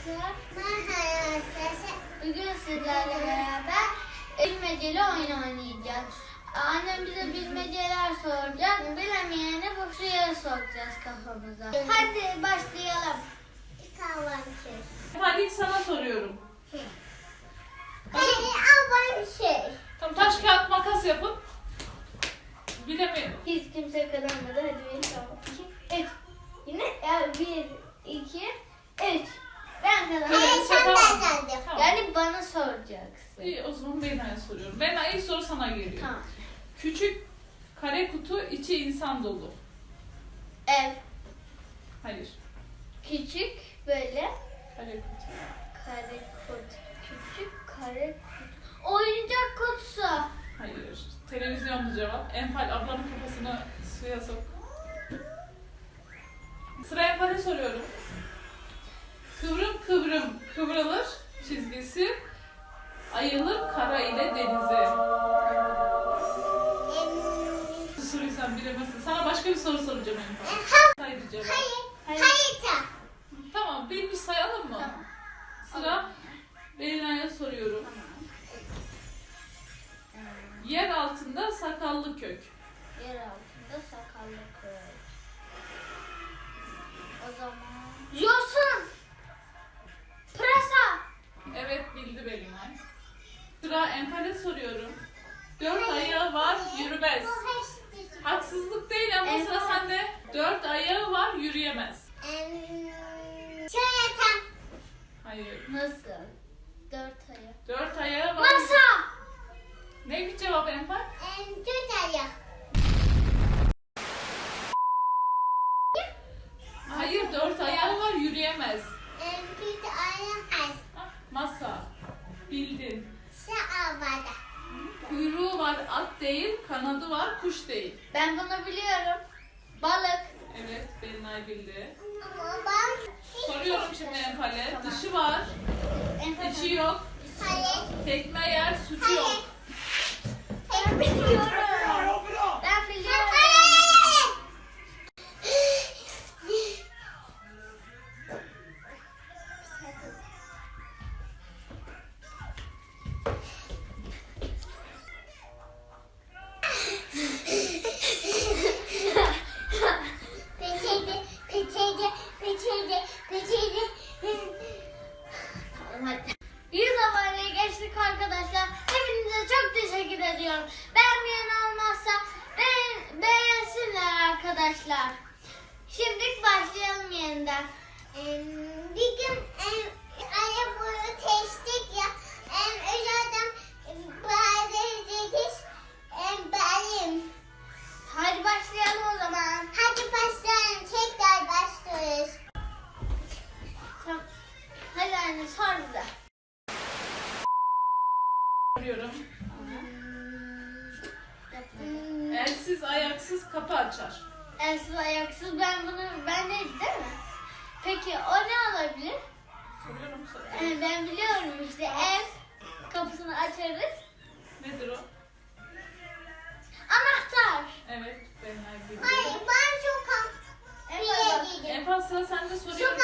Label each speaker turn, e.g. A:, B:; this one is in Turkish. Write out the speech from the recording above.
A: arkadaşlar. Merhaba arkadaşlar. Bugün sizlerle beraber bilmeceli oyun oynayacağız. Annem bize bilmeceler soracak. Bilemeyene bu suya sokacağız kafamıza. Hadi başlayalım. Kavansız.
B: Ben ilk sana soruyorum.
A: Hey, avansız.
B: Tam taş kağıt makas yapın. Bilemiyorum.
A: Hiç kimse kazanmadı. Hadi bir
B: tamam. Küçük kare kutu içi insan dolu.
A: Ev
B: Hayır.
A: küçük böyle
B: Kare kutu.
A: kare kutu. Küçük kare kutu. Oyuncak kutusu.
B: Hayır. Televizyondu cevap. Enfal ablanın kafasını suya sok. Sıra Enfal'e soruyorum. Sana başka bir soru soracağım Enfal. Haydi cevap.
A: Hayır.
B: Tamam bilmiş sayalım mı?
A: Tamam.
B: Sıra Belina'ya soruyorum. Yer altında sakallı kök.
A: Yer altında sakallı kök. O zaman. Yosun. Pırasa.
B: Evet bildi Belina. Sıra Enfal'e soruyorum. Dört ayağı var yürümez. Haksızlık değil ama sıra
A: Enfal.
B: sende. Dört ayağı var yürüyemez. Hayır.
A: Nasıl?
B: Var at değil, kanadı var kuş değil.
A: Ben bunu biliyorum. Balık.
B: Evet, Belinay bildi. Soruyorum şimdi Enfal'e. Dışı var, içi yok. Tekme yer, suçu yok.
A: Ben biliyorum. Arkadaşlar. Hepinize çok teşekkür ediyorum. Beğenmeyen olmazsa beğen, beğensinler arkadaşlar. Şimdi başlayalım yeniden.
C: Bir gün arabayı testik ya.
B: Elsiz ayaksız kapı açar.
A: Elsiz ayaksız ben bunu ben de değil mi? Peki o ne olabilir?
B: Soruyorum soru.
A: Ee, ben biliyorum işte ev kapısını açarız.
B: Nedir o?
A: Anahtar.
B: Evet, bildi.
C: Hayır ben gidin.
B: Enfal sıra sende soruyorum